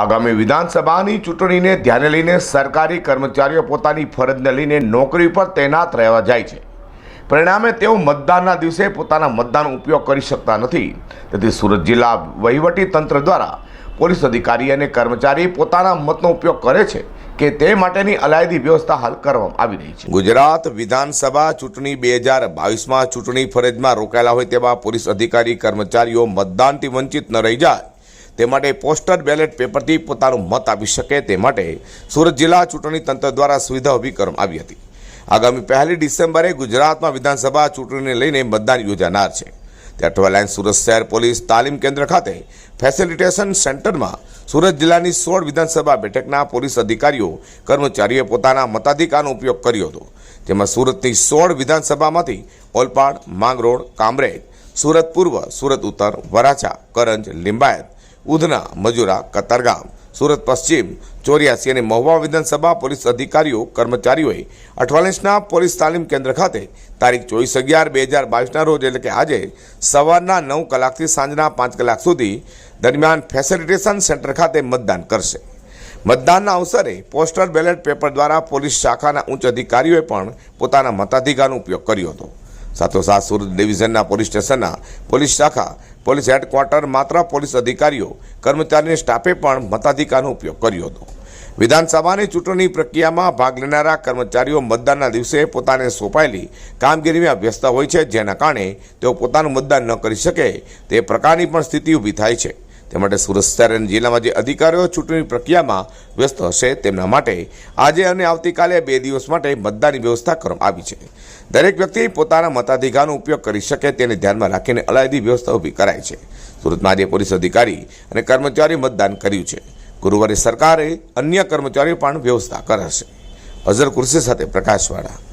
આગામી વિધાનસભાની ચૂંટણીને ધ્યાને લઈને સરકારી કર્મચારીઓ પોતાની ફરજને લઈને નોકરી પર તૈનાત રહેવા જાય છે. પરિણામે તેઓ મતદાનના દિવસે પોતાના મતદાન ઉપયોગ કરી શકતા નથી. તેથી સુરત જિલ્લા વહીવટી તંત્ર દ્વારા પોલીસ અધિકારી અને કર્મચારી પોતાના મતનો ઉપયોગ કરે છે કે તે માટેની અલાયદી વ્યવસ્થા હાલ કરવામાં આવી રહી છે. ગુજરાત વિધાનસભા ચૂંટણી બે હજાર બાવીસમાં ચૂંટણી ફરજમાં રોકાયેલા હોય તેવા પોલીસ અધિકારી કર્મચારીઓ મતદાનથી વંચિત ન રહી જાય. તે માટે પોસ્ટર, બેલેટ, પેપરથી પોતાનું મત આપી શકે તે માટે સુરત જિલ્લા ચૂંટણી તંત્ર દ્વારા સુવિધા ઊભી કરવામાં આવી હતી. આગામી પહેલી ડિસેમ્બરે ગુજરાતમાં વિધાનસભા ચૂંટણીને લઈને મતદાન યોજાનાર છે. તે અઠવાલાયન સુરત શહેર પોલીસ તાલીમ કેન્દ્ર ખાતે ફેસિલિટેશન સેન્ટરમાં સુરત જિલ્લાની સોળ વિધાનસભા બેઠકના પોલીસ અધિકારીઓ કર્મચારીઓએ પોતાના મતાધિકારનો ઉપયોગ કર્યો હતો. જેમાં સુરતની સોળ વિધાનસભામાંથી ઓલપાડ, માંગરોળ, કામરેજ, સુરત પૂર્વ, સુરત ઉત્તર, વરાછા, કરંજ, લિંબાયત ઉધના, મજુરા, કતારગામ, સુરત પશ્ચિમ, ચોર્યાસી અને મહુવા વિધાનસભા પોલીસ અધિકારીઓ, કર્મચારીઓએ અઠવાલીસના પોલીસ તાલીમ કેન્દ્ર ખાતે તારીખ ચોવીસ અગિયાર બે હજાર બાવીસના રોજ એટલે કે આજે સવારના નવ કલાકથી સાંજના પાંચ કલાક સુધી દરમિયાન ફેસિલિટેશન સેન્ટર ખાતે મતદાન કરશે. મતદાનના અવસરે પોસ્ટલ બેલેટ પેપર દ્વારા પોલીસ શાખાના ઉચ્ચ અધિકારીઓએ પણ પોતાના મતાધિકારનો ઉપયોગ કર્યો હતો. સાથોસાથ સુરત ડિવિઝનના પોલીસ સ્ટેશનના પોલીસ શાખા, પોલીસ હેડક્વાર્ટર માત્ર પોલીસ અધિકારીઓ, કર્મચારીની સ્ટાફે પણ મતાધિકારનો ઉપયોગ કર્યો હતો. વિધાનસભાની ચૂંટણી પ્રક્રિયામાં ભાગ લેનારા કર્મચારીઓ મતદાનના દિવસે પોતાને સોંપાયેલી કામગીરીમાં વ્યસ્ત હોય છે, જેના કારણે તેઓ પોતાનું મતદાન ન કરી શકે, તે પ્રકારની પણ સ્થિતિ ઊભી થાય છે. તે માટે સુરત શહેર અને જિલ્લામાં જે અધિકારીઓ ચૂંટણી પ્રક્રિયામાં વ્યસ્ત હશે તેમના માટે આજે અને આવતીકાલે બે દિવસ માટે મતદાનની વ્યવસ્થા કરવામાં આવી છે. દરેક વ્યક્તિ પોતાના મતાધિકારનો ઉપયોગ કરી શકે તેને ધ્યાનમાં રાખીને અલાયદી વ્યવસ્થા ઊભી કરાઈ છે. સુરતમાં આજે પોલીસ અધિકારી અને કર્મચારી મતદાન કર્યું છે. ગુરુવારે સરકારે અન્ય કર્મચારીઓ પણ વ્યવસ્થા કરશે. અઝર કુર્સી સાથે પ્રકાશવાળા